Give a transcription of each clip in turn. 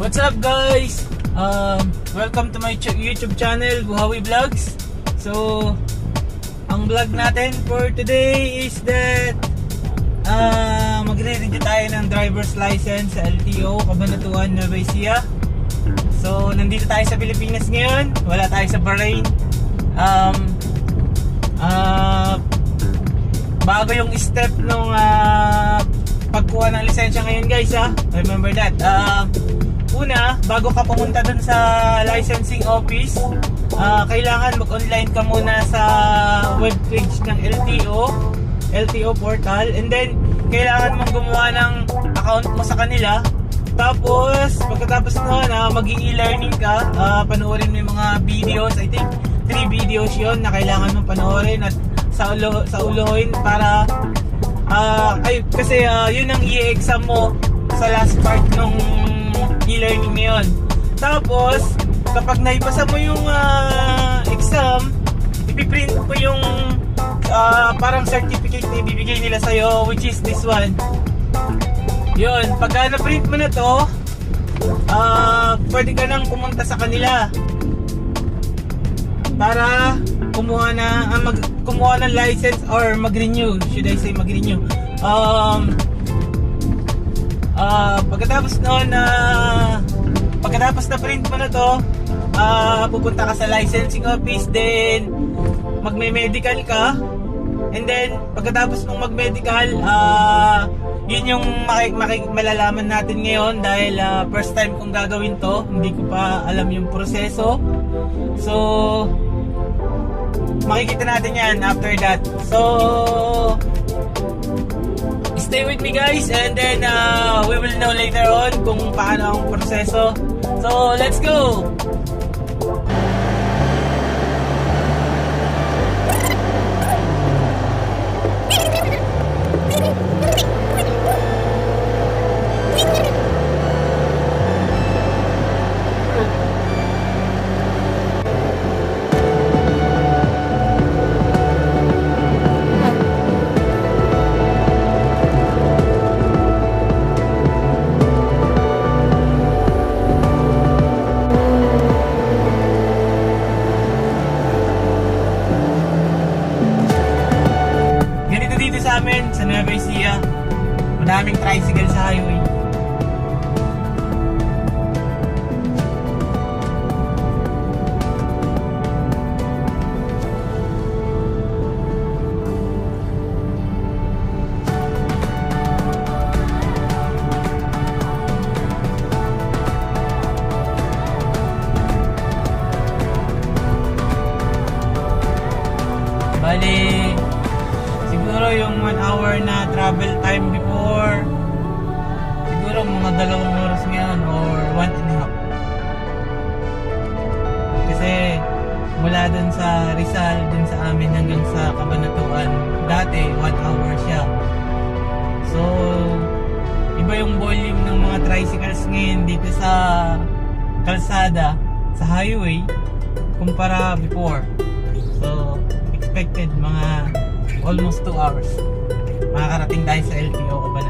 What's up guys? Um, welcome to my ch- YouTube channel, Buhawi Vlogs. So, ang vlog natin for today is that uh, magre-review tayo ng driver's license sa LTO, Cabanatuan, Nueva Ecija. So, nandito tayo sa Pilipinas ngayon. Wala tayo sa Bahrain. Um, ah, bago yung step nung ah, pagkuha ng lisensya ngayon guys ha. Remember that. Ah, una, bago ka pumunta dun sa licensing office, ah, kailangan mag-online ka muna sa webpage ng LTO, LTO portal, and then kailangan mong gumawa ng account mo sa kanila. Tapos, pagkatapos nun, uh, mag e-learning ka, ah, panoorin mo yung mga videos, I think 3 videos yon na kailangan mong panoorin at sa ulo sa uluhin para ah ay kasi ah, yun ang i-exam mo sa last part nung e-learning na yun. Tapos kapag naipasa mo yung ah, exam, ipiprint mo yung ah, parang certificate na ibibigay nila sa'yo which is this one. Yun, pagka na-print mo na to, ah pwede ka nang pumunta sa kanila para kumuha na ah, mag kumuha ng license or mag-renew should I say mag-renew um ah pagkatapos noon na pagkatapos na print mo na to ah pupunta ka sa licensing office then magme-medical ka. And then pagkatapos mong mag-medical ah yun yung maki, maki, malalaman natin ngayon dahil ah, first time kong gagawin to. Hindi ko pa alam yung proseso. So makikita natin yan after that. So, stay with me guys and then uh, we will know later on kung paano ang proseso. So, let's go! Madaming tricycle sa highway. Bali, siguro yung one hour na travel time before, siguro mga dalawang oras ngayon or one and a half. Kasi mula dun sa Rizal, dun sa amin hanggang sa Cabanatuan, dati one hour siya. So, iba yung volume ng mga tricycles ngayon dito sa kalsada, sa highway, kumpara before. So, expected mga almost 2 hours. Makakarating tayo sa LTO Cabanatuan.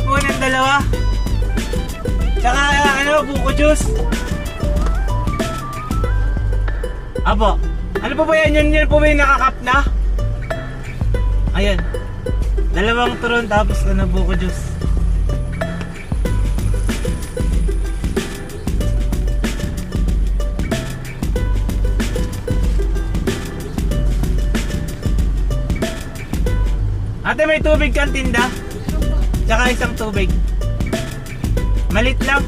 hapon ang dalawa. Tsaka ano, buko juice. Apo, ano po ba yan? Yan, yan po ba yung nakakap na? Ayan. Dalawang turon tapos ano, buko juice. Ate, may tubig kang tinda? Tsaka isang tubig. Malit lang.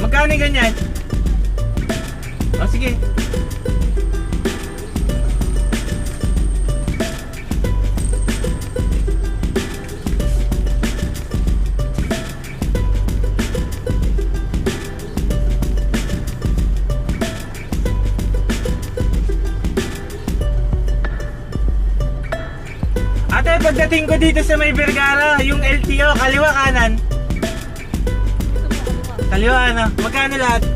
Magkano ganyan? O sige. Pagdating ko dito sa may Vergara, yung LTO, kaliwa kanan. Kaliwa ano? Magkano lahat?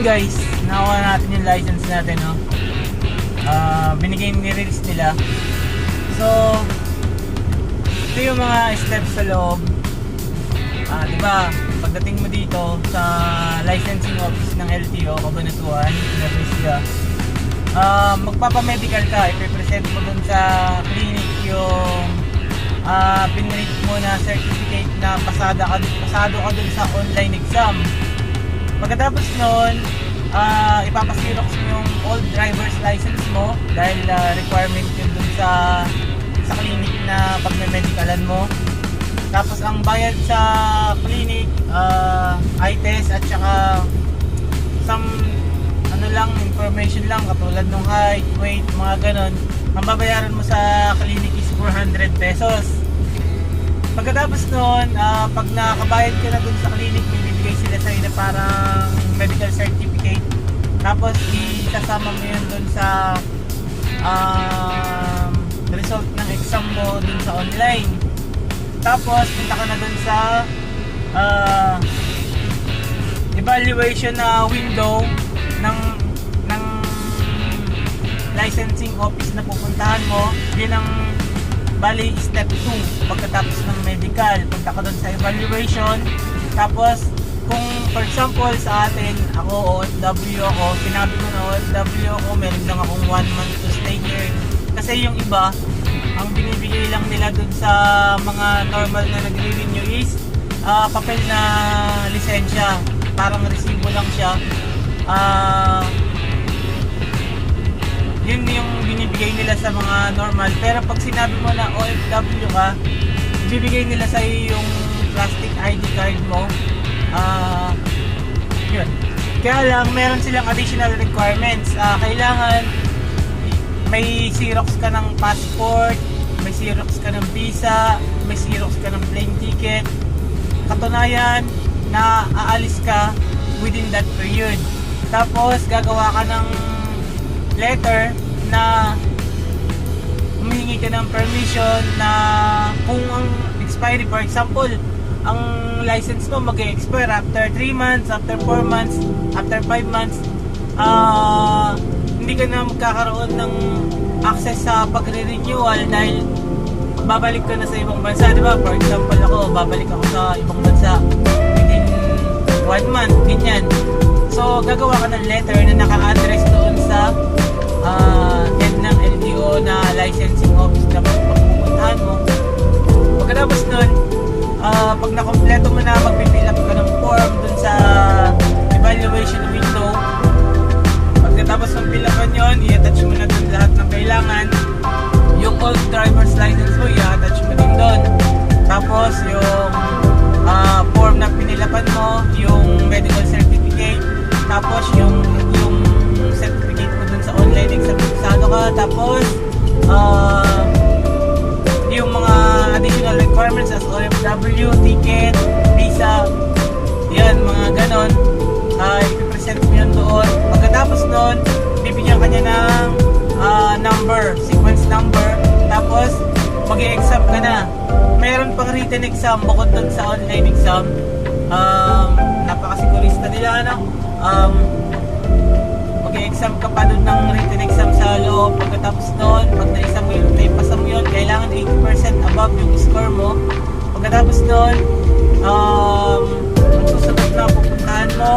Guys, nakuha natin yung license natin, no? Ah, binigay ni-release nila. So, ito yung mga steps sa loob. Ah, di ba? Pagdating mo dito sa licensing office ng LTO, Cabanatuan, Universidad, ah, magpapamedical ka. Ipipresent mo dun sa clinic yung ah, pinrint mo na certificate na pasada ka, pasado ka dun sa online exam. Pagkatapos nun, ah ipapasirox mo yung old driver's license mo dahil ah, requirement yun dun sa sa clinic na pagme-medicalan mo. Tapos ang bayad sa clinic, ah eye test at saka some ano lang, information lang katulad ng height, weight, mga ganon. Ang babayaran mo sa clinic is 400 pesos. Pagkatapos nun, ah, pag nakabayad ka na dun sa clinic, may bibigay sila sa'yo na parang medical certificate. Tapos isasama mo yun dun sa um, result ng exam mo dun sa online. Tapos punta ka na dun sa ah, evaluation na window ng ng licensing office na pupuntahan mo. Yun ang bali step 2 pagkatapos ng medical. Punta ka dun sa evaluation. Tapos for example sa atin, ako OFW ako, sinabi ko na OFW ako, meron lang akong 1 month to stay here. Kasi yung iba, ang binibigay lang nila dun sa mga normal na nagre-renew is ah, papel na lisensya. Parang resibo lang siya. Ah, yun yung binibigay nila sa mga normal. Pero pag sinabi mo na OFW ka, bibigay nila sa yung plastic ID card mo. Ah, yun. Kaya lang, meron silang additional requirements. Ah, kailangan may Xerox ka ng passport, may Xerox ka ng visa, may Xerox ka ng plane ticket. Katunayan na aalis ka within that period. Tapos gagawa ka ng letter na humihingi ka ng permission na kung ang expiry, for example, ang license mo mag-expire after 3 months, after 4 months, after 5 months, ah hindi ka na magkakaroon ng access sa pagre-renewal dahil babalik ka na sa ibang bansa, di ba? For example ako, babalik ako sa ibang bansa within 1 month, ganyan. So, gagawa ka ng letter na naka-address doon sa ah, head ng LTO na licensing office na pagpupuntahan mo. Pagkatapos nun, ah, pag nakompleto mo na, magpipill up ka ng form dun sa evaluation window. Pagkatapos ng fill upan yun, i-attach mo na dun lahat ng kailangan. Yung old driver's license mo, i-attach mo din dun. Tapos yung ah, form na pinilapan mo, yung medical certificate, tapos yung yung certificate mo dun sa online exam sa ano ka, tapos mga additional requirements as OFW, ticket, visa, yan, mga ganon. Uh, ipipresent mo yun doon. Pagkatapos nun, bibigyan ka niya ng ah, number, sequence number. Tapos, mag exam ka na. Meron pang written exam bukod doon sa online exam. Um, napakasigurista nila, ano? Um, mag-exam ka pa doon ng written exam sa loob. Pagkatapos doon, pag na-exam mo yun, naipasa mo yun, kailangan 80% above yung score mo. Pagkatapos doon, um, ang susunod na pupuntahan mo,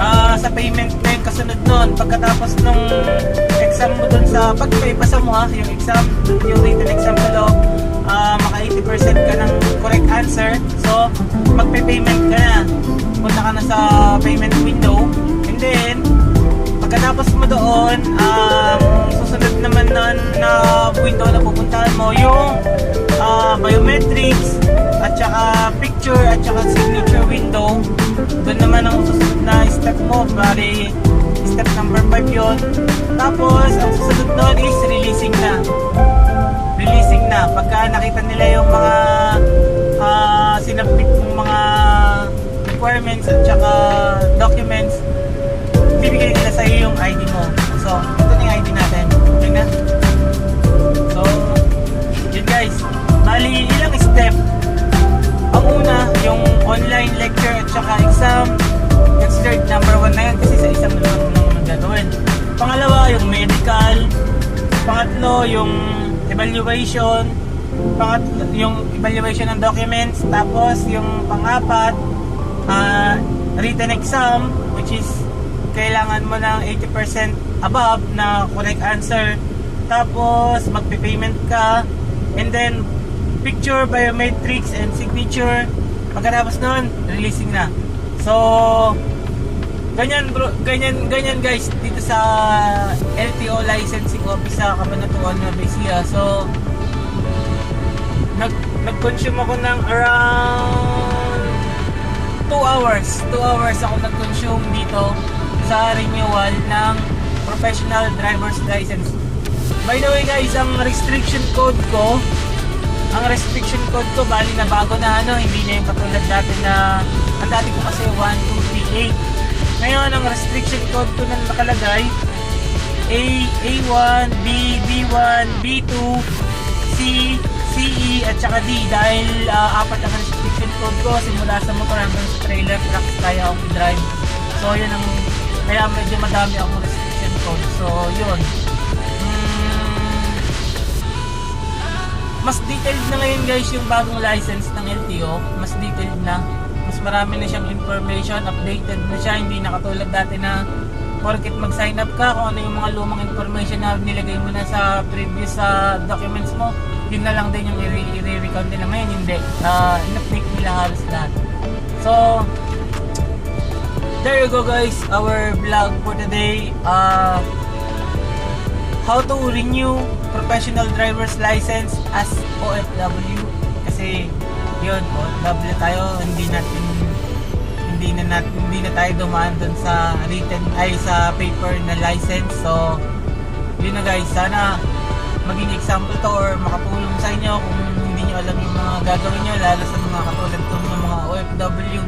ah sa payment na yung kasunod nun. Pagkatapos nung exam mo dun sa, pag naipasa mo ha, yung exam, yung written exam sa loob, ah maka 80% ka ng correct answer. So, magpe-payment ka na. Punta ka na sa payment window. And then, pagkatapos mo doon, ang susunod naman na, na window na pupuntahan mo, yung ah, biometrics, at saka picture, at saka signature window. Doon naman ang susunod na step mo. Bali, step number 5 yun. Tapos, ang susunod nun is releasing na. Na. Pagka nakita nila yung mga uh, sinabit mong mga requirements at saka documents, bibigay nila sa iyo yung ID mo. So, ito na yung ID natin. Okay na? So, yun guys. Bali, ilang step. Ang una, yung online lecture at saka exam. Considered number one na yan kasi sa isang naman gagawin. Pangalawa, yung medical. Pangatlo, yung evaluation. Pangatlo, yung evaluation ng documents. Tapos, yung pangapat, ah, written exam, which is kailangan mo ng 80% above na correct answer. Tapos, magpe-payment ka. And then, picture, biometrics, and signature. Pagkatapos nun, releasing na. So, ganyan bro, ganyan, ganyan guys, dito sa LTO licensing office sa Kabanatuan na Besia. So, nag, nag-consume ako ng around 2 hours. 2 hours ako nag-consume dito sa renewal ng professional driver's license. By the way guys, ang restriction code ko, ang restriction code ko bali na bago na ano, hindi na yung katulad dati na ang dati ko kasi 1, 2, 3, 8. Ngayon, ang restriction code ko na nakalagay A, A1, B, B1, B2, C, CE at saka D dahil ah, apat ang restriction code ko simula sa motor hanggang sa trailer trucks kaya akong drive. So yun ang kaya medyo madami akong restriction code. So yun. Mm, mas detailed na ngayon guys yung bagong license ng LTO. Mas detailed na. Marami na siyang information, updated na siya. Hindi na katulad dati na porket mag-sign up ka kung ano yung mga lumang information na nilagay mo na sa previous sa documents mo yun na lang din yung i-recount nila. Ngayon hindi. Uh, in-update nila halos lahat. So there you go guys. Our vlog for today. Uh, how to renew professional driver's license as OFW kasi yun OFW tayo. Hindi natin hindi na natin hindi na tayo dumaan dun sa written ay sa paper na license. So yun na guys. Sana maging example to or makatulong sa inyo kung hindi nyo alam yung mga gagawin nyo lalo sa mga katulad kong ng mga OFW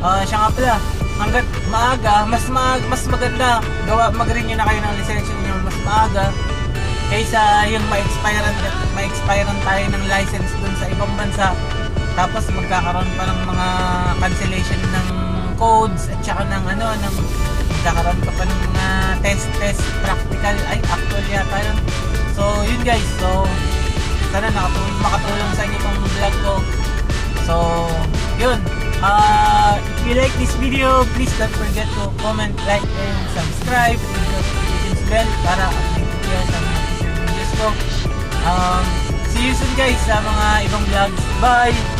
Ah, siya nga pala hanggat maaga mas maag, mas maganda gawa mag-renew na kayo ng lisensya niyo mas maaga kaysa yung ma-expirean ma-expirean tayo ng license dun sa ibang bansa tapos magkakaroon pa ng mga cancellation ng codes at saka ng ano ng magkakaroon ka pa ng mga test test practical. Ay actual yata yun. So yun guys. So sana nakatulong makatulong sa inyo itong vlog ko. So yun. Uh, if you like this video please don't forget to comment like and subscribe. With the notifications bell para update kayo sa mga videos ko. Um, see you soon guys sa mga ibang vlogs. Bye